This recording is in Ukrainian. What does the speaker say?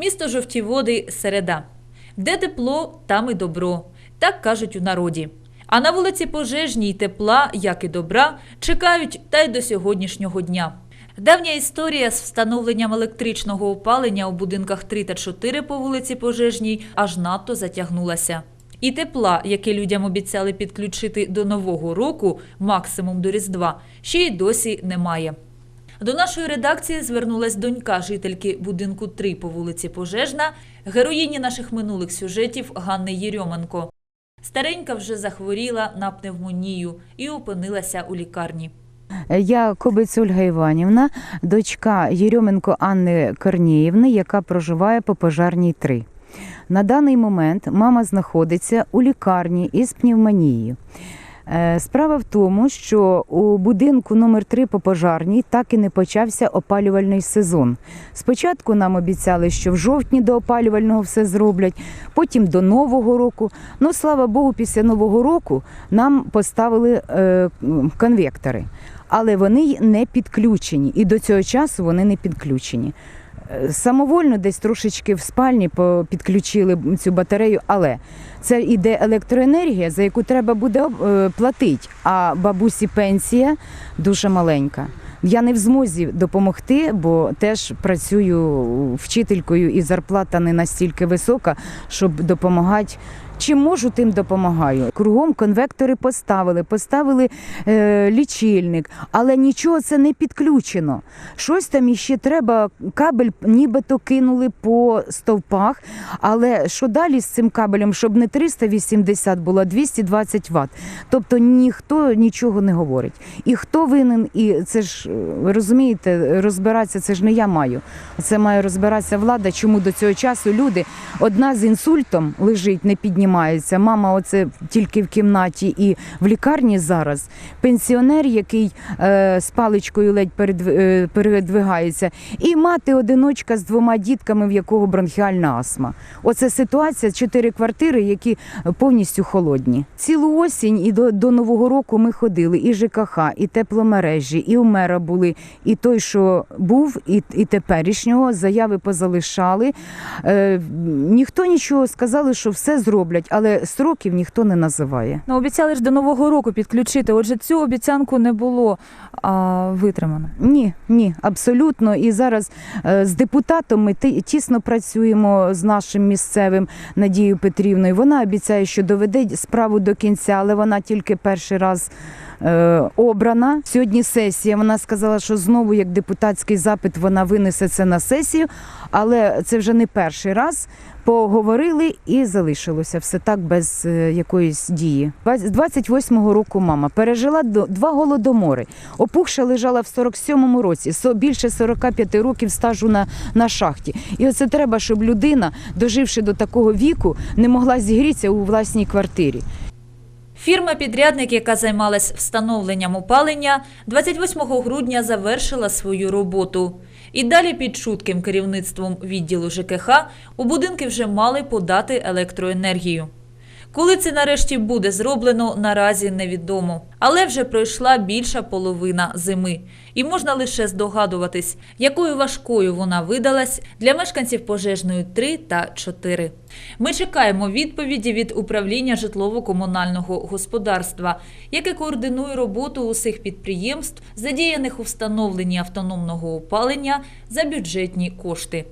Місто жовті води середа. Де тепло, там і добро. Так кажуть у народі. А на вулиці Пожежній тепла, як і добра, чекають та й до сьогоднішнього дня. Давня історія з встановленням електричного опалення у будинках 3 та 4 по вулиці Пожежній аж надто затягнулася. І тепла, яке людям обіцяли підключити до Нового року, максимум до Різдва, ще й досі немає. До нашої редакції звернулась донька жительки будинку 3 по вулиці Пожежна, героїні наших минулих сюжетів Ганни Єрьоменко. Старенька вже захворіла на пневмонію і опинилася у лікарні. Я Кобець Ольга Іванівна, дочка Єрьоменко Анни Корніївни, яка проживає по пожарній 3. На даний момент мама знаходиться у лікарні із пневмонією. Е, Справа в тому, що у будинку номер 3 по пожарній так і не почався опалювальний сезон. Спочатку нам обіцяли, що в жовтні до опалювального все зроблять, потім до Нового року. Ну, слава Богу, після Нового року нам поставили е, конвектори, але вони не підключені. І до цього часу вони не підключені. Самовольно десь трошечки в спальні підключили цю батарею, але це йде електроенергія, за яку треба буде е, платити. А бабусі пенсія дуже маленька. Я не в змозі допомогти, бо теж працюю вчителькою і зарплата не настільки висока, щоб допомагати. Чим можу, тим допомагаю. Кругом конвектори поставили, поставили е, лічильник, але нічого це не підключено. Щось там іще треба. Кабель нібито кинули по стовпах. Але що далі з цим кабелем, щоб не 380 було, а 220 Вт. Тобто ніхто нічого не говорить. І хто винен, і це ж ви розумієте, розбиратися це ж не я маю. Це має розбиратися влада. Чому до цього часу люди одна з інсультом лежить, не піднімається. Мама, оце тільки в кімнаті і в лікарні зараз. Пенсіонер, який е, з паличкою ледь передв... е, передвигається, і мати одиночка з двома дітками, в якого бронхіальна астма. Оце ситуація, чотири квартири, які повністю холодні. Цілу осінь і до, до Нового року ми ходили і ЖКХ, і тепломережі, і у мера були, і той, що був, і, і теперішнього заяви позалишали. Е, ніхто нічого сказали, що все зроблять, але сроків ніхто не називає. Ну, обіцяли ж до Нового року підключити. Отже, цю обіцянку не було а, витримано. Ні, ні, абсолютно. І зараз е, з депутатом ми ти- тісно працюємо з нашим місцевим Надією Петрівною. Вона обіцяє, що доведе справу до кінця, але вона тільки перший раз. Е, Обрана сьогодні сесія. Вона сказала, що знову як депутатський запит вона винесе це на сесію, але це вже не перший раз. Поговорили і залишилося все так без е, якоїсь дії. З 28-го року мама пережила два голодомори. Опухша лежала в 47-му році, більше 45 років стажу на, на шахті. І оце треба, щоб людина, доживши до такого віку, не могла зігрітися у власній квартирі. Фірма-підрядник, яка займалась встановленням опалення, 28 грудня завершила свою роботу. І далі під чутким керівництвом відділу ЖКХ у будинки вже мали подати електроенергію. Коли це нарешті буде зроблено, наразі невідомо. Але вже пройшла більша половина зими, і можна лише здогадуватись, якою важкою вона видалась для мешканців пожежної 3 та 4. Ми чекаємо відповіді від управління житлово-комунального господарства, яке координує роботу усіх підприємств, задіяних у встановленні автономного опалення за бюджетні кошти.